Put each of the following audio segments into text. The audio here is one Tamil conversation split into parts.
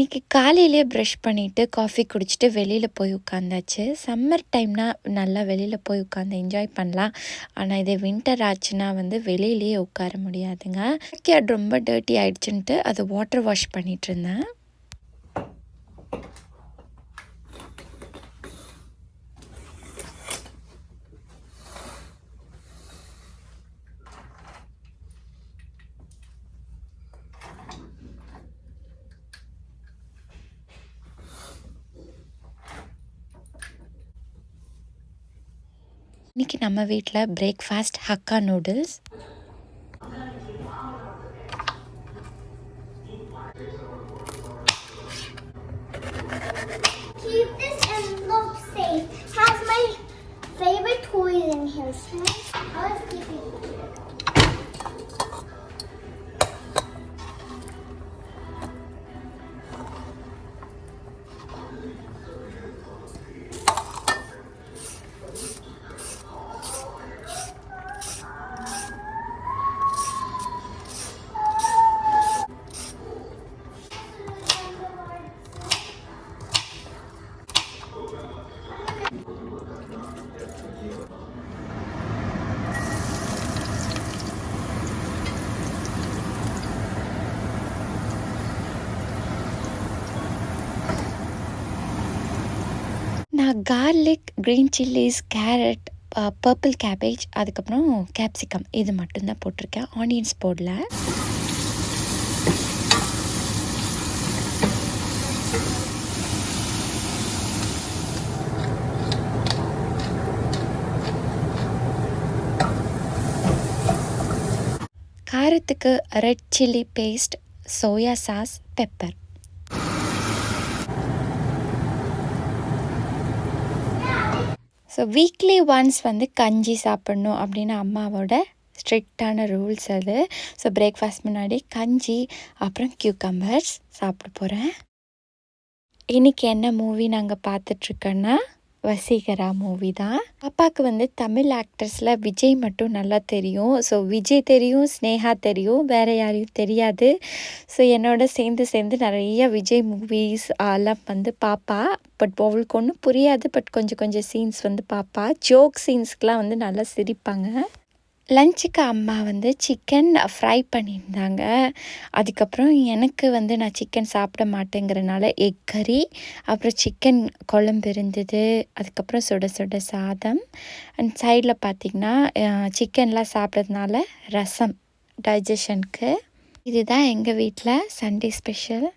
இன்றைக்கி காலையிலே ப்ரஷ் பண்ணிவிட்டு காஃபி குடிச்சிட்டு வெளியில் போய் உட்காந்தாச்சு. சம்மர் டைம்னால் நல்லா வெளியில் போய் உட்காந்து என்ஜாய் பண்ணலாம். ஆனால் இதே வின்டர் ஆச்சுன்னா வந்து வெளியிலேயே உட்கார முடியாதுங்க. பேக்யார்ட் ரொம்ப டர்ட்டி ஆயிடுச்சுன்ட்டு அதை வாட்டர் வாஷ் பண்ணிகிட்டு இருந்தேன். இன்னைக்கு நம்ம வீட்டில் பிரேக்ஃபாஸ்ட் ஹக்கா நூடுல்ஸ் நான் garlic green chillies carrot purple cabbage அதுக்கப்புறம் கேப்சிகம் இது மட்டும்தான் போட்டிருக்கேன். ஆனியன்ஸ் போடல. காரத்துக்கு red chilli paste soya sauce pepper so weekly once வந்து கஞ்சி சாப்பிட்ணும் அப்படின்னு அம்மாவோட ஸ்ட்ரிக்டான ரூல்ஸ் அது. ஸோ பிரேக்ஃபாஸ்ட் முன்னாடி கஞ்சி அப்புறம் கியூக்கம்பர்ஸ் சாப்பிட போகிறேன் இன்றைக்கி என்ன மூவி நாங்கள் பார்த்துட்ருக்கோன்னா வசீகரா மூவி தான். அப்பாவுக்கு வந்து தமிழ் ஆக்டர்ஸில் விஜய் மட்டும் நல்லா தெரியும். ஸோ விஜய் தெரியும் ஸ்னேகா தெரியும் வேறு யாரையும் தெரியாது. ஸோ என்னோட சேர்ந்து சேர்ந்து நிறைய விஜய் மூவிஸ் எல்லாம் வந்து பார்ப்பா பட் அவளுக்கு ஒன்றும் புரியாது. பட் கொஞ்சம் கொஞ்சம் சீன்ஸ் வந்து பார்ப்பா ஜோக் சீன்ஸ்க்கெலாம் வந்து நல்லா சிரிப்பாங்க. லஞ்சுக்கு அம்மா வந்து சிக்கன் ஃப்ரை பண்ணியிருந்தாங்க. அதுக்கப்புறம் எனக்கு வந்து நான் சிக்கன் சாப்பிட மாட்டேங்கிறனால எக் கறி அப்புறம் சிக்கன் குழம்பு இருந்தது அதுக்கப்புறம் சுட சுட சாதம். அண்ட் சைடில் பார்த்திங்கன்னா சிக்கன்லாம் சாப்பிட்றதுனால ரசம் டைஜஷனுக்கு இதுதான் எங்கள் வீட்டில் சண்டே ஸ்பெஷல்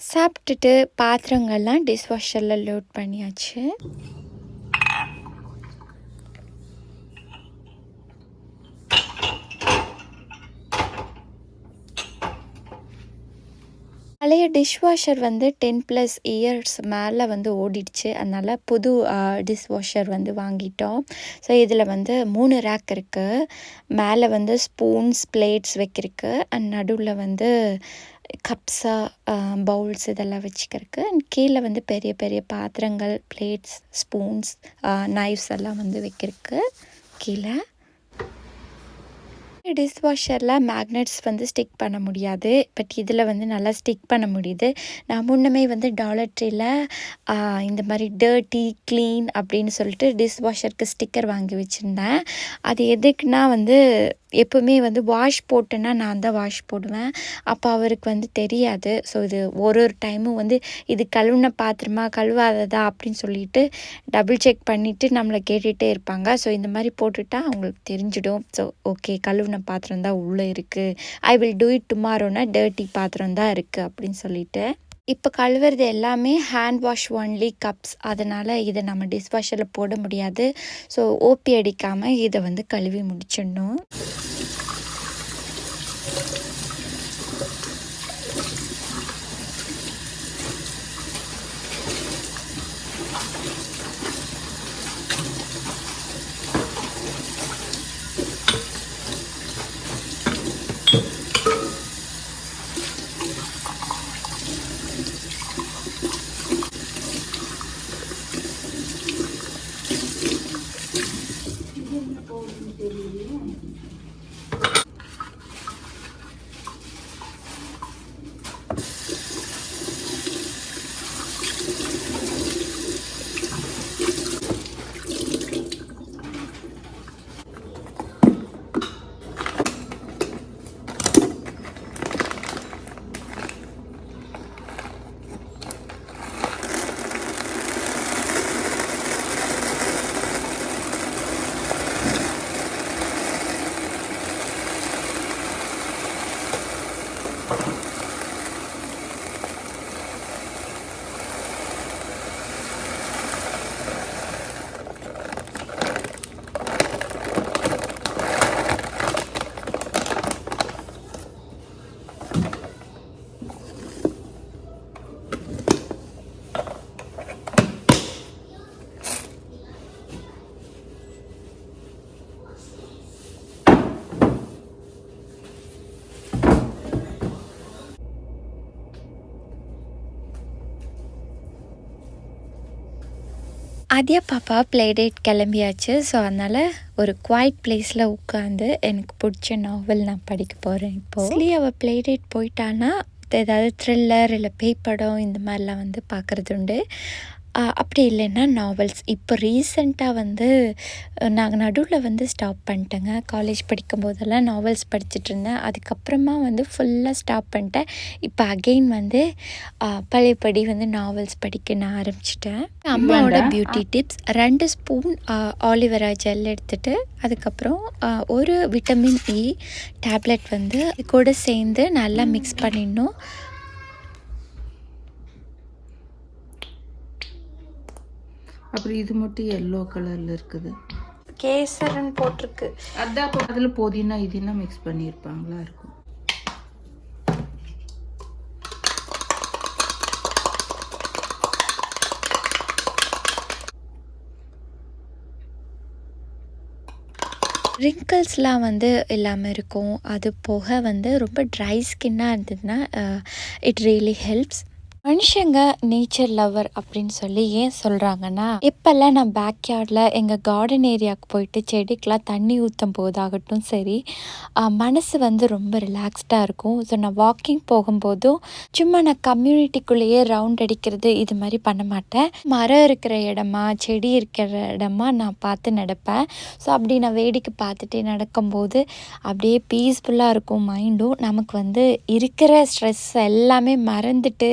சாப்பிட்டுட்டு பாத்திரங்கள்லாம் டிஷ்வாஷரில் லோட் பண்ணியாச்சு. பழைய டிஷ்வாஷர் வந்து டென் ப்ளஸ் இயர்ஸ் மேலே வந்து ஓடிடுச்சு. அதனால் புது டிஷ்வாஷர் வந்து வாங்கிட்டோம். ஸோ இதில் வந்து மூணு ரேக் இருக்குது மேலே வந்து ஸ்பூன்ஸ் பிளேட்ஸ் வைக்கிறதுக்கு அண்ட் நடுவில் வந்து கப்ஸா பவுல்ஸ் இதெல்லாம் வச்சுக்கிறதுக்கு. அண்ட் கீழே வந்து பெரிய பெரிய பாத்திரங்கள் பிளேட்ஸ் ஸ்பூன்ஸ் நைஃப்ஸ் எல்லாம் வந்து வைக்கிறதுக்கு கீழே. டிஷ் வாஷரில் மேக்னெட்ஸ் வந்து ஸ்டிக் பண்ண முடியாது. பட் இதில் வந்து நல்லா ஸ்டிக் பண்ண முடியுது. நான் முன்னமே வந்து டாலர் இந்த மாதிரி டர்ட்டி க்ளீன் அப்படின்னு சொல்லிட்டு டிஷ் வாஷருக்கு ஸ்டிக்கர் வாங்கி வச்சுருந்தேன். அது எதுக்குன்னா வந்து எப்போவுமே வந்து வாஷ் போட்டேன்னா நான் தான் வாஷ் போடுவேன். அப்போ அவருக்கு வந்து தெரியாது. ஸோ இது ஒரு ஒரு டைமும் வந்து இது கழுவுன பாத்திரமா கழுவாததா அப்படின்னு சொல்லிட்டு டபுள் செக் பண்ணிவிட்டு நம்மளை கேட்டுகிட்டே இருப்பாங்க. ஸோ இந்த மாதிரி போட்டுட்டா அவங்களுக்கு தெரிஞ்சிடும். ஸோ ஓகே கழுவுன பாத்திரம் தான் உள்ளே இருக்குது ஐ வில் டூ இட் டுமாரோனா டேர்ட்டி பாத்திரம் தான் இருக்குது அப்படின்னு சொல்லிட்டு. இப்போ கழுவுறது எல்லாமே ஹேண்ட் வாஷ் ஒன்லி கப்ஸ் அதனால் இதை நம்ம டிஷ்வாஷரில் போட முடியாது. ஸோ ஓபி அடிக்காமல் இதை வந்து கழுவி முடிச்சிடணும். அதே பாப்பா ப்ளே டேட் கிளம்பியாச்சு. ஸோ அதனால் ஒரு குவைட் பிளேஸில் உட்காந்து எனக்கு பிடிச்ச நாவல் நான் படிக்க போகிறேன் இப்போது ஆக்சுவலி அவள் ப்ளே டேட் போயிட்டான்னா ஏதாவது த்ரில்லர் இல்லை பேய் படம் இந்த மாதிரிலாம் வந்து பார்க்குறது உண்டு. அப்படி இல்லைன்னா நாவல்ஸ் இப்போ ரீசெண்டாக வந்து நாங்கள் நடுவில் வந்து ஸ்டாப் பண்ணிட்டேங்க. காலேஜ் படிக்கும் போதெல்லாம் நாவல்ஸ் படிச்சுட்டு இருந்தேன். அதுக்கப்புறமா வந்து ஃபுல்லாக ஸ்டாப் பண்ணிட்டேன். இப்போ அகெயின் வந்து பழையபடி வந்து நாவல்ஸ் படிக்க நான் ஆரம்பிச்சிட்டேன். அம்மாவோட பியூட்டி டிப்ஸ் ரெண்டு ஸ்பூன் ஆலிவரா ஜெல் எடுத்துட்டு அதுக்கப்புறம் ஒரு விட்டமின் இ டேப்லெட் வந்து கூட சேர்ந்து நல்லா மிக்ஸ் பண்ணிடணும். அப்புறம் இது மட்டும் எல்லோ கலர்ல இருக்குது. கேசரன் போட்டிருக்கு. அதான் அதுல புதினா இதுனா மிக்ஸ் பண்ணியிருப்பாங்களா இருக்கும். ரிங்கிள்ஸ்லாம் வந்து இல்லாமல் இருக்கும். அது போக வந்து ரொம்ப ட்ரை ஸ்கின்னாக இருந்ததுன்னா இட் ரியலி ஹெல்ப்ஸ் மனுஷங்க நேச்சர் லவர் அப்படின்னு சொல்லி ஏன் சொல்கிறாங்கன்னா இப்போல்லாம் நான் பேக்யார்டில் எங்கள் கார்டன் ஏரியாவுக்கு போயிட்டு செடிக்கெலாம் தண்ணி ஊற்றும் போதாகட்டும் சரி மனசு வந்து ரொம்ப ரிலாக்ஸ்டாக இருக்கும். ஸோ நான் வாக்கிங் போகும்போதும் சும்மா நான் கம்யூனிட்டிக்குள்ளேயே ரவுண்ட் அடிக்கிறது இது மாதிரி பண்ண மாட்டேன். மரம் இருக்கிற இடமா செடி இருக்கிற இடமா நான் பார்த்து நடப்பேன். ஸோ அப்படி நான் வேடிக்கை பார்த்துட்டே நடக்கும்போது அப்படியே பீஸ்ஃபுல்லாக இருக்கும் மைண்டும் நமக்கு வந்து இருக்கிற ஸ்ட்ரெஸ் எல்லாமே மறந்துட்டு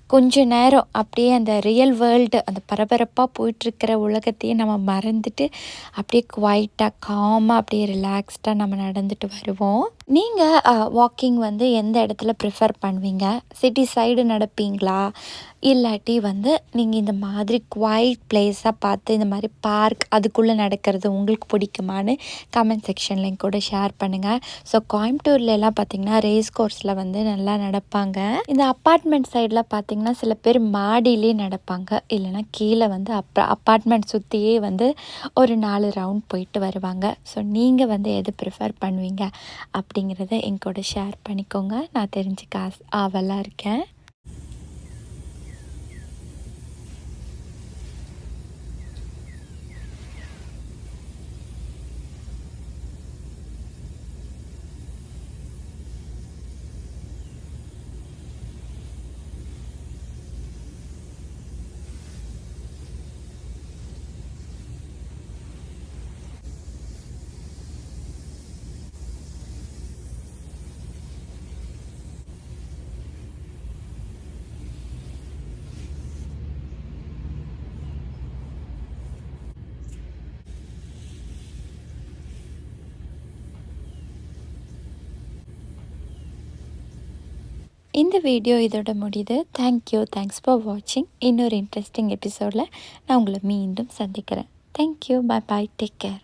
கொஞ்ச நேரம் அப்படியே அந்த ரியல் வேர்ல்டு அந்த பரபரப்பாக போயிட்டுருக்கிற உலகத்தையே நம்ம மறந்துட்டு அப்படியே குவைட்டாக காமாக அப்படியே ரிலாக்ஸ்டாக நம்ம நடந்துட்டு வருவோம். நீங்கள் வாக்கிங் வந்து எந்த இடத்துல ப்ரிஃபர் பண்ணுவீங்க? சிட்டி சைடு நடப்பீங்களா? இல்லாட்டி வந்து நீங்கள் இந்த மாதிரி குவைட் பிளேஸாக பார்த்து இந்த மாதிரி பார்க் அதுக்குள்ளே நடக்கிறது உங்களுக்கு பிடிக்குமான்னு கமெண்ட் செக்ஷனில் கூட ஷேர் பண்ணுங்கள் ஸோ கோயம்புத்தூர்ல எல்லாம் பார்த்தீங்கன்னா ரேஸ் கோர்ஸில் வந்து நல்லா நடப்பாங்க. இந்த அப்பார்ட்மெண்ட் சைடில் பார்த்தீங்கன்னா சில பேர் மாடியிலே நடப்பாங்க. இல்லைன்னா கீழே வந்து அப்பா அப்பார்ட்மெண்ட் சுற்றியே வந்து ஒரு நாலு ரவுண்ட் போயிட்டு வருவாங்க. ஸோ நீங்கள் வந்து எது ப்ரிஃபர் பண்ணுவீங்க? அப்படிங்கிறத என் கூட ஷேர் பண்ணிக்கோங்க. நான் தெரிஞ்சுக்க ஆஸ் ஆவலாக இருக்கேன். இந்த வீடியோ இதோட முடியுது. தேங்க்யூ தேங்க்ஸ் ஃபார் வாட்சிங் இன்னொரு இன்ட்ரெஸ்டிங் எபிசோடில் நான் உங்களை மீண்டும் சந்திக்கிறேன். Thank you bye bye take care